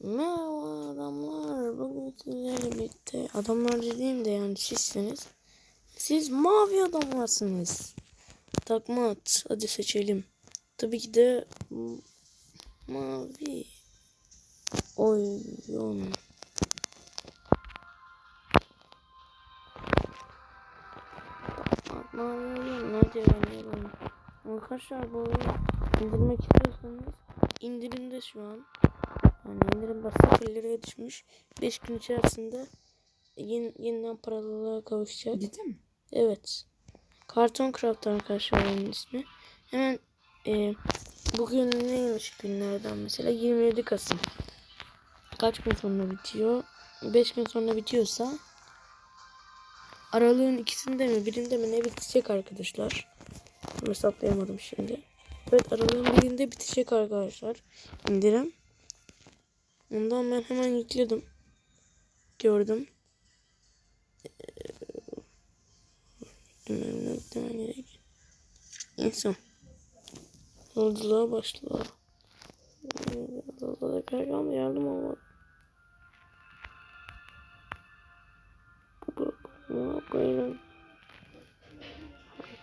Merhaba adamlar. Bugün sizlerle birlikte adamlar dediğim de yani sizsiniz. Siz mavi adamlarsınız. Takma at. Hadi seçelim. Tabii ki de mavi oyun. Mavi oyun. Hadi oynayalım. Arkadaşlar bu oyunu indirmek istiyorsanız indirimde şu an. Yani indirim bas 0 liraya düşmüş. 5 gün içerisinde yen, yeniden paralılığa kavuşacak. Ciddi mi? Evet. Karton Craft arkadaşlar oyunun ismi. Hemen e, bugün neymiş günlerden mesela 27 Kasım. Kaç gün sonra bitiyor? 5 gün sonra bitiyorsa aralığın ikisinde mi birinde mi ne bitecek arkadaşlar. Hesaplayamadım şimdi. Evet aralığın birinde bitecek arkadaşlar. indirim. Ondan ben hemen yükledim. Gördüm. Hemen yüklemem gerek. İnsan. Yolculuğa başla. Yolculuğa yardım olmadı. Bakıyorum. Bakıyorum.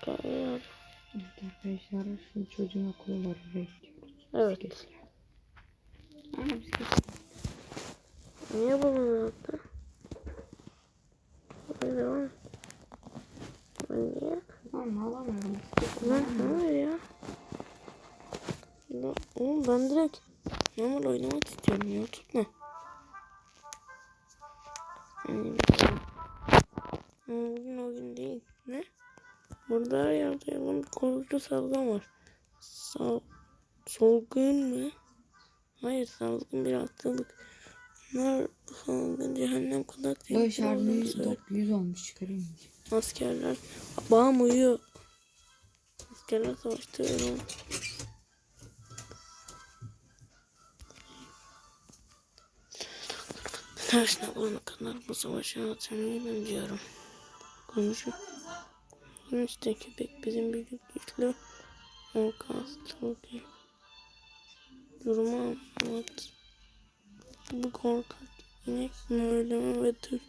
Evet arkadaşlar şimdi çocuğun okulu var. Evet. Ama biz. Niye babam yaptı? Var. Niye? Lan alamıyorum. Lan ne var ya? Lan, oğlum ben direkt normal oynamak istiyorum ya. Tut ne? Yani, bugün o gün değil. Ne? Burada her yerde yalan korkucu salgın var. Sal solgun mu? Hayır salgın bir hastalık. Bunlar bu salgın cehennem tehlikeli şarjı olduğunu söylüyor. 900 olmuş çıkarayım mı? Askerler bağım uyuyor. Askerler savaşta öyle oldu. Tersine bulana kadar bu savaşı hatırlayalım diyorum. Konuşun. İşte köpek bizim büyük güçlü korkaklık. Durumu anlat. Bu korkak inek mi ve dur.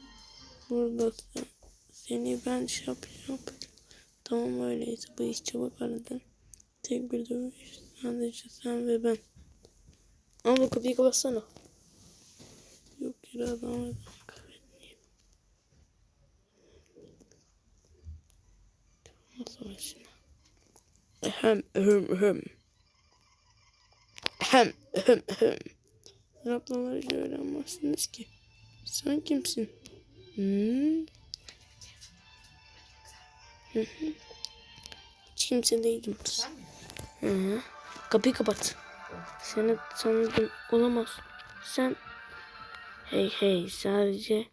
Buradasın. Seni ben şap şap. Tamam öyleyse bu iş çabuk aradan. Tek bir dövüş. Sadece sen ve ben. Ama bu kapıyı kapatsana. Yok yere adam kaybetmeyeyim. Nasıl başına? Ehem ehem ehem. Ehem ehem ehem. Raplamayı hiç öğrenmezsiniz ki. Sen kimsin? Hmm. Hiç kimse değilim. Kapıyı kapat. Seni tanıdım. Olamaz. Sen... Hey hey sadece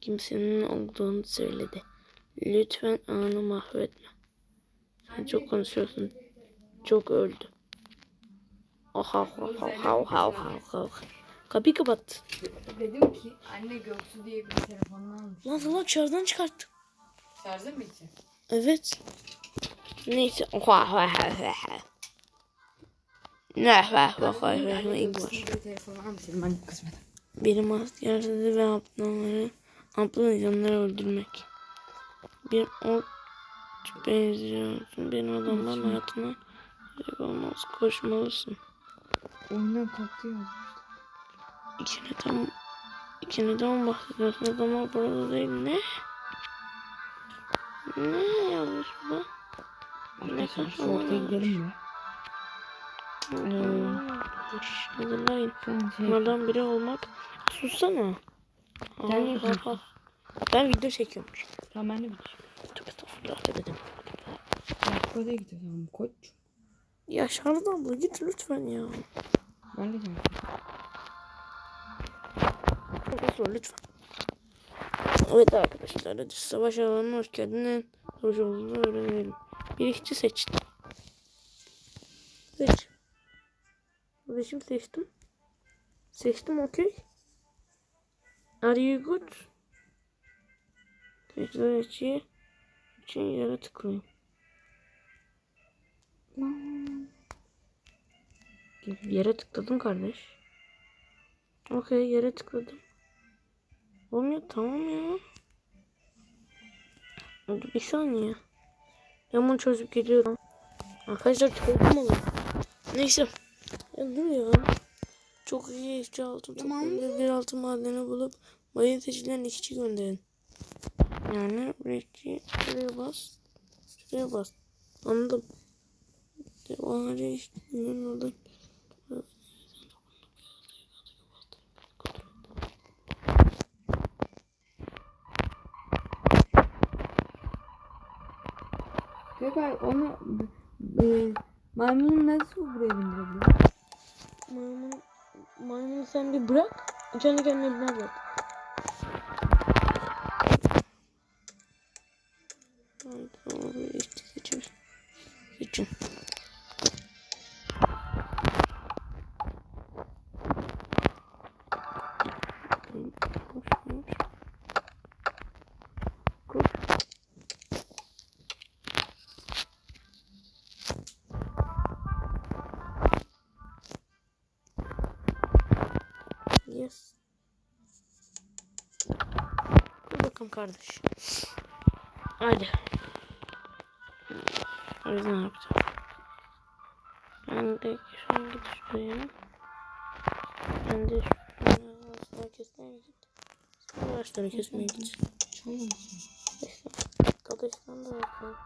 kimsenin olduğunu söyledi. Lütfen anı mahvetme. Sen çok konuşuyorsun. Çok öldü. Oha oha oha oha oha oha. Kapıyı kapat. Dedim ki anne Göksu diye bir telefonunu almış. Lan salak şarjdan çıkarttı. Şarjı mı bitti? Evet. Neyse. Ne telefonu almış dedim anne kızmadım. Benim askerleri ve aptalları aptal insanları öldürmek. Bir ok benziyorsun. Benim adamların hayatına olmaz. Koşmalısın. Oyundan kalktı yazmış. İkiniden, ikiniden bahsediyorsun. Adamlar burada değil. Ne? Ne yazmış bu? Kadar ortaya gidelim mi? Hazırlayın. Bunlardan biri olmak. Sussana. Sen. Ben video çekiyorum. Tamam ben de biteceğim. Tövbe estağfurullah de dedim. Oraya gidelim koç. Ya Şarlı abla git lütfen ya. Ben de geldim. Profesör lütfen. Evet arkadaşlar hadi savaş alanına hoş geldin. Hoş olduğunu öğrenelim. Bir işçi seçtim. Seç. Kardeşim seçtim. Seçtim okey. Are you good? Seçtiler işçiye. için yere tıklayın. Yere tıkladım kardeş. Okey yere tıkladım. Olmuyor tamam ya. Dur bir saniye. Ben bunu çözüp geliyorum. Arkadaşlar çoğaldım onu. Neyse. Ya dur ya. Çok iyi işçi altın toplayıp bir altın madeni bulup seçilen işçi gönderin. Yani belki şuraya bas. Şuraya bas. Anladım. Devamlı işte günün orada. Gökay onu e, maymunu nasıl buraya bindirebilir? Maymun, maymunu sen bir bırak. Kendi kendine biner bak. Yes. Dur bakalım kardeş. Hadi. O yüzden ne yapacağım? Ben de şu an git şuraya. Ben de şuraya asla kesmeye git. Sonra ağaçları kesmeye? Neyse. Arkadaştan da bakalım.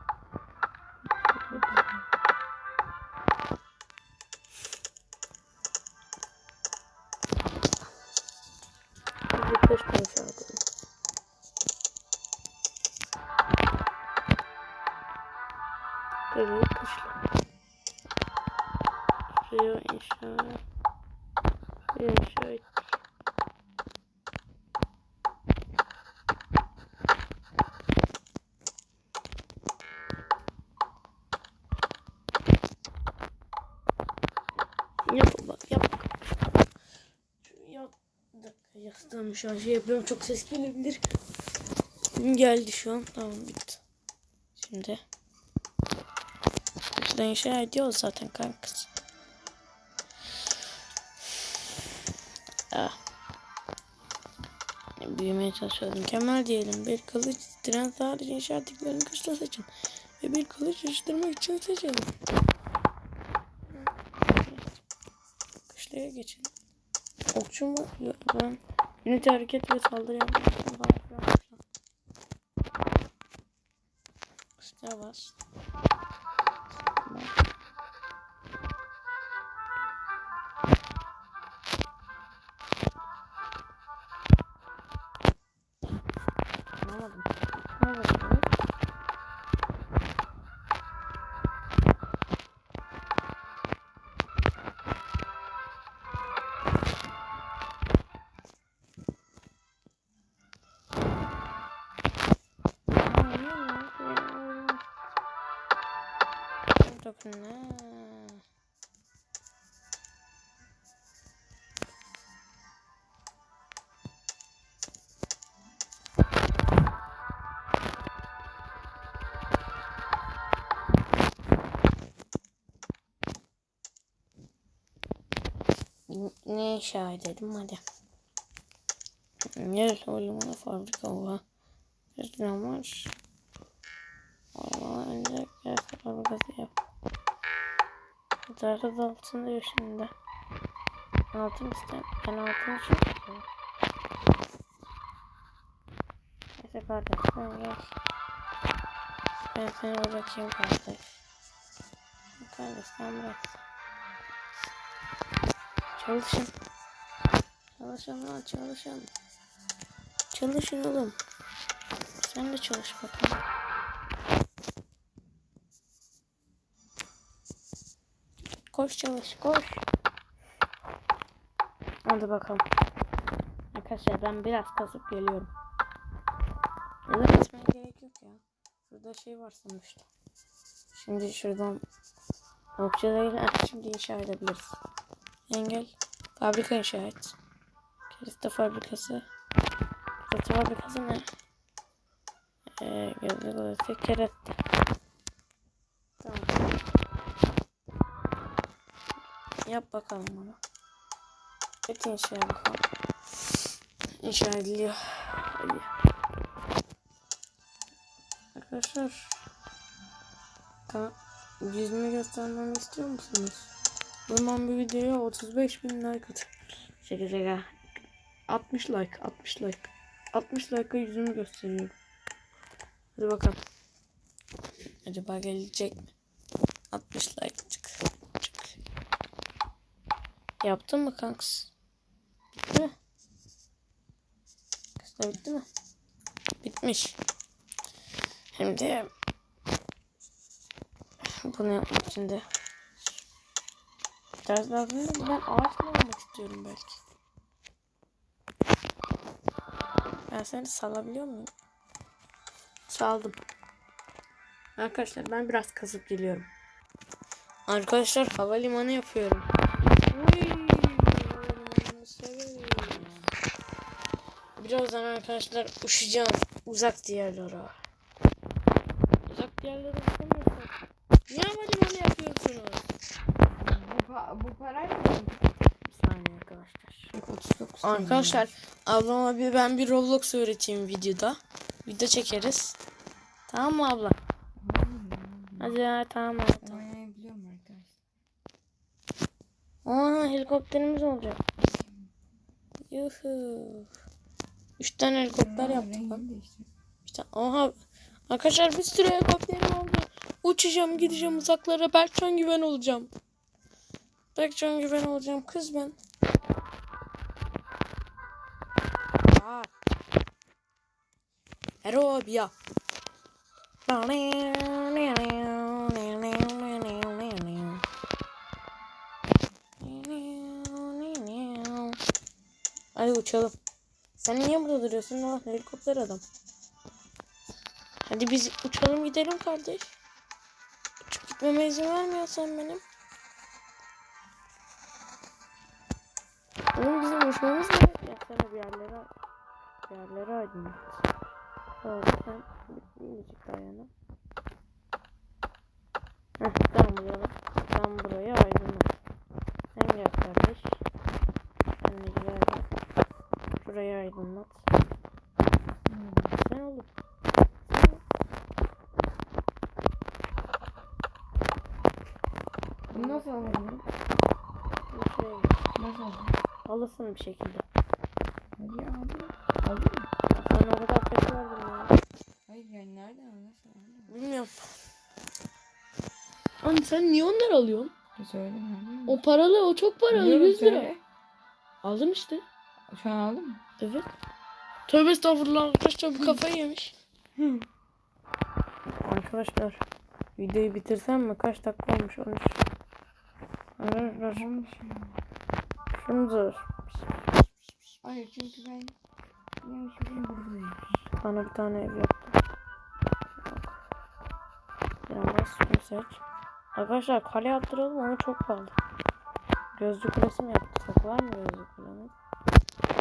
Şuraya inşa. Şuraya inşa ettik. Yap bak yap. Yap. Dakika yastığımı şu şey yapıyorum çok ses gelebilir. Geldi şu an tamam bitti. Şimdi. Şuradan inşa ediyoruz zaten kankası. Büyümeye çalışıyorum. Mükemmel diyelim. Bir kılıç diren sadece inşa ettiklerini kışla seçin. Ve bir kılıç yarıştırmak için seçelim. Kışlaya geçin. Okçu mu? Ben ünite hareket ve saldırı yapmak için falan filan. Kışlaya bas. Dokunma. Ne şahit edelim hadi. Yer oğlumuna fabrika var. Rüzgar var. Ormana önce yer fabrikası yap. Da altın diyor şimdi. Altın iste. Ben altın için istiyorum. Neyse kardeş sen gel. Ben seni bırakayım kardeş. Kardeş sen bırak. Çalışın. Çalışın lan çalışın. Çalışın oğlum. Sen de çalış bakalım. Koş çalış koş. Hadi bakalım. Arkadaşlar ben biraz kasıp geliyorum. Ya da gerek yok ya. Burada şey var sonuçta. Şimdi şuradan okçalarıyla şimdi inşa edebiliriz. Engel. Fabrika inşa et. Kereste fabrikası. Kereste fabrikası ne? Ee, gözlük odası kereste. Tamam. Yap bakalım bunu. Evet inşallah. İnşallah ediliyor. Hadi. Arkadaşlar. Ka yüzümü göstermemi istiyor musunuz? O zaman bu videoya 35 bin like atın. Şaka şaka. 60 like, 60 like. 60 like'a yüzümü gösteriyorum. Hadi bakalım. Acaba gelecek mi? 60 like Yaptın mı kanks? Bitti mi? Kızlar bitti mi? Bitmiş. Şimdi bunu yapmak için de değil mi? Ben ağaçla olmak istiyorum belki. Ben seni salabiliyor muyum? Saldım. Arkadaşlar ben biraz kazıp geliyorum. Arkadaşlar havalimanı yapıyorum. Birazdan arkadaşlar uçacağım uzak diyarlara. Uzak diyarlara istemiyorsun. Niye havalimanı yapıyorsunuz? Bu, pa bu parayla mı? Bir saniye arkadaşlar. 39 Arkadaşlar ablama bir ben bir Roblox öğreteyim videoda. Video çekeriz. Tamam mı abla? Hadi ya tamam abla. Tamam. Oynayabiliyorum arkadaşlar. Aa helikopterimiz olacak. Yuhu. Üç tane helikopter yaptık bak. İşte, aha. Arkadaşlar bir sürü helikopterim oldu. Uçacağım gideceğim uzaklara. Berkcan Güven olacağım. Berkcan Güven olacağım. Kız ben. Aa. Aerobia. Hadi uçalım. Sen niye burada duruyorsun? Var? Helikopter adam. Hadi biz uçalım gidelim kardeş. Uçup gitmeme izin vermiyorsan benim. Oğlum bizim uçmamız gerek. Yapsana bir yerlere bir yerlere aydınlat. Doğru sen birazcık daha yana. Heh, tamam buraya Sen burayı aydınlat. Sen gel kardeş. Sen de gel. Şurayı aydınlat. Sen oğlum. Bunu nasıl şuraya gel. Nasıl alabilirim? Alırsın bir şekilde. Hadi ya aldım. Aldın mı? Sen o kadar kötü ya. Hayır yani nereden? Nasıl aldın? Bilmiyorum. Anne sen niye onları alıyorsun? Söyle nereden? O paralı, o çok paralı. Biliyorum, 100 lira. söyle. Aldın işte. Şu an aldın mı? Evet. Tövbe estağfurullah arkadaşlar bu kafayı yemiş. Arkadaşlar videoyu bitirsem mi? Kaç dakika olmuş? 13. Arkadaşlar şimdi Hayır çünkü ben bana bir tane ev yaptım. Yalnız seç. Arkadaşlar kale yaptıralım ama çok pahalı. Gözlü kulesi mi yaptırsak? Var mı gözlü kulemiz?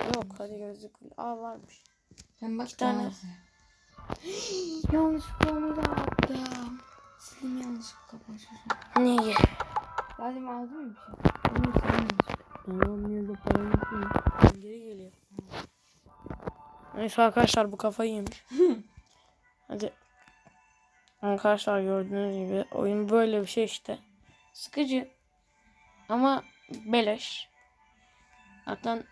Yok hadi gözlü kule. Aa varmış. Sen bak İki tane. Yanlışlıkla onu da attım. Sildim yanlışlıkla başlıyorum. Neyi? Demin aldın mı bir şey? Onu Tamam niye de paramı koyayım. Geri geliyor. Neyse arkadaşlar bu kafayı yemiş. Hadi. Arkadaşlar gördüğünüz gibi oyun böyle bir şey işte. Sıkıcı. Ama beleş. Zaten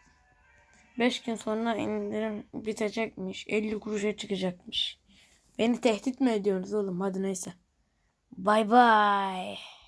5 gün sonra indirim bitecekmiş. 50 kuruşa çıkacakmış. Beni tehdit mi ediyorsunuz oğlum? Hadi neyse. Bay bay.